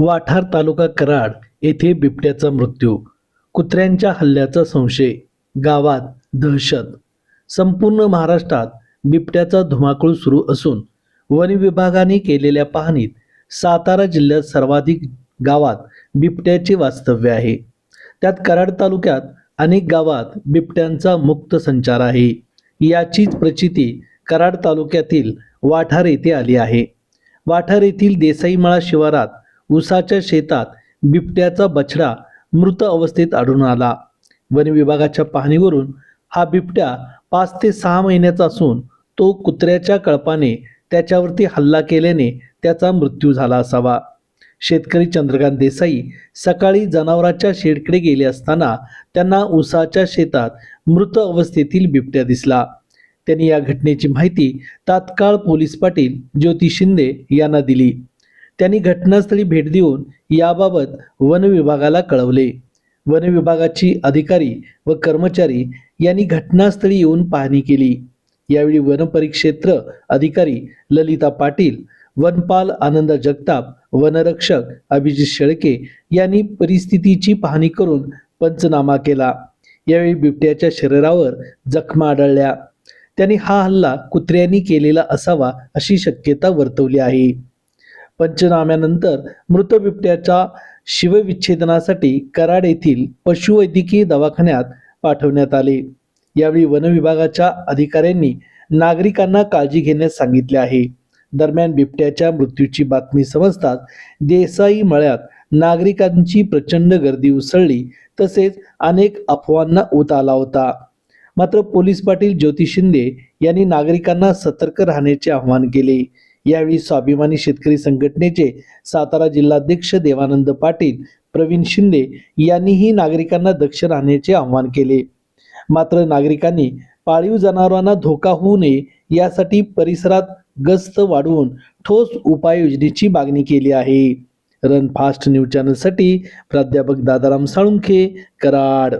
वाठार तालुका कराड येथे बिबट्याचा मृत्यू कुत्र्यांच्या हल्ल्याचा संशय गावात दहशत. संपूर्ण महाराष्ट्रात बिबट्याचा धुमाकूळ सुरू असून वन विभागाने केलेल्या पाहणीत सातारा जिल्ह्यात सर्वाधिक गावात बिबट्याचे वास्तव्य आहे. त्यात कराड तालुक्यात अनेक गावात बिबट्यांचा मुक्त संचार आहे. याचीच प्रचिती कराड तालुक्यातील वाठार येथे आली आहे. वाठार येथील देसाईमळा शिवारात ऊसाच्या शेतात बिबट्याचा बछडा मृत अवस्थेत आढळून आला. वन विभागाच्या पाहणीवरून हा बिबट्या पाच ते सहा महिन्याचा असून तो कुत्र्याच्या कळपाने त्याच्यावरती हल्ला केल्याने त्याचा मृत्यू झाला असावा. शेतकरी चंद्रकांत देसाई सकाळी जनावराच्या शेडकडे गेले असताना त्यांना ऊसाच्या शेतात मृत अवस्थेतील बिबट्या दिसला. त्यांनी या घटनेची माहिती तात्काळ पोलीस पाटील ज्योती शिंदे यांना दिली. त्यांनी घटनास्थळी भेट देऊन याबाबत वन विभागाला कळवले. वन विभागाची अधिकारी व कर्मचारी यांनी घटनास्थळी येऊन पाहणी केली. यावेळी वन परिक्षेत्र अधिकारी ललिता पाटील वनपाल आनंद जगताप वनरक्षक अभिजित शेळके यांनी परिस्थितीची पाहणी करून पंचनामा केला. यावेळी बिबट्याच्या शरीरावर जखमा आढळल्या. त्यांनी हा हल्ला कुत्र्यांनी केलेला असावा अशी शक्यता वर्तवली आहे. पंचनाम्यानंतर मृत बिबट्याच्या शिवविच्छेदनासाठी कराड येथील पशुवैद्यकीय दवाखान्यात पाठवण्यात आले. यावेळी वनविभागाच्या अधिकाऱ्यांनी नागरिकांना काळजी घेण्यास सांगितले आहे. दरम्यान बिबट्याच्या मृत्यूची बातमी समजताच देसाई मळ्यात नागरिकांची प्रचंड गर्दी उसळली तसेच अनेक अफवांना उत आला होता. मात्र पोलीस पाटील ज्योती शिंदे यांनी नागरिकांना सतर्क राहण्याचे आवाहन केले. यावेळी स्वाभिमानी शेतकरी संघटनेचे सातारा जिल्हाध्यक्ष देवानंद पाटील प्रवीण शिंदे यांनीही नागरिकांना दक्ष राहण्याचे आवाहन केले. मात्र नागरिकांनी पाळीव जनावरांना धोका होऊ नये यासाठी परिसरात गस्त वाढवून ठोस उपाययोजनेची मागणी केली आहे. रन फास्ट न्यूज चॅनलसाठी प्राध्यापक दादाराम साळुंखे कराड.